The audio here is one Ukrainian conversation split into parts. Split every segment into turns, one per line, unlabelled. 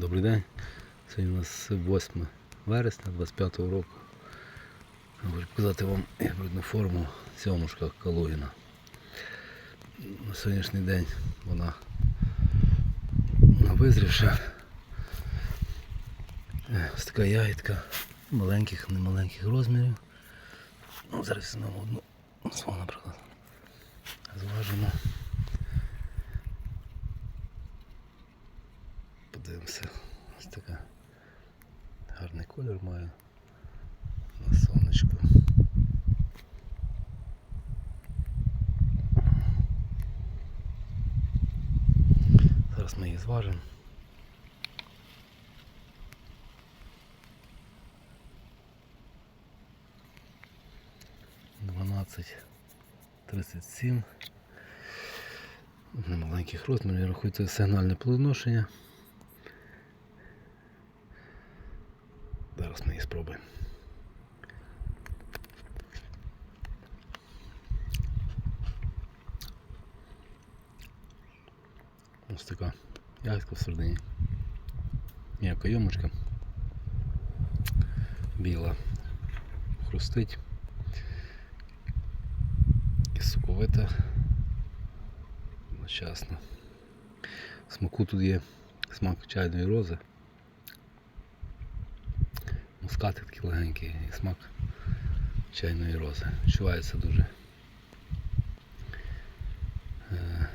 Добрий день. Сьогодні у нас 8 вересня 25 року. Я Хочу показати вам гібридну форму сьомушка Калугіна. На сьогоднішній день вона визрівша. Ось така ягідка маленьких, немаленьких розмірів. Ну, зараз візьмемо одну наприклад. Зважимо. Подивимося. Ось така гарний колір має на сонечку. Зараз ми її зважимо. Дванадцять тридцять сім. Немаленьких розмірів, я рахую, сигнальне плодоношення. Зараз ми її спробуємо. Ось така ягодка всередині. Ніяка йомочка. Біла. Хрустить. І соковита. Одночасно. Смаку тут є смак чайної рози. Мускати такі легенькі і смак чайної рози. Відчувається дуже. Е,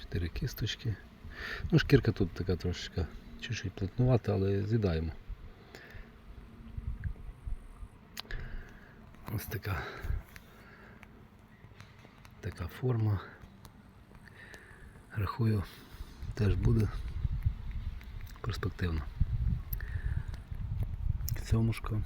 Чотири кісточки. Ну, шкірка тут така трошечка чуть-чуть плотнувата, але з'їдаємо. Ось така така форма. Рахую, теж буде перспективно. Сьомушка.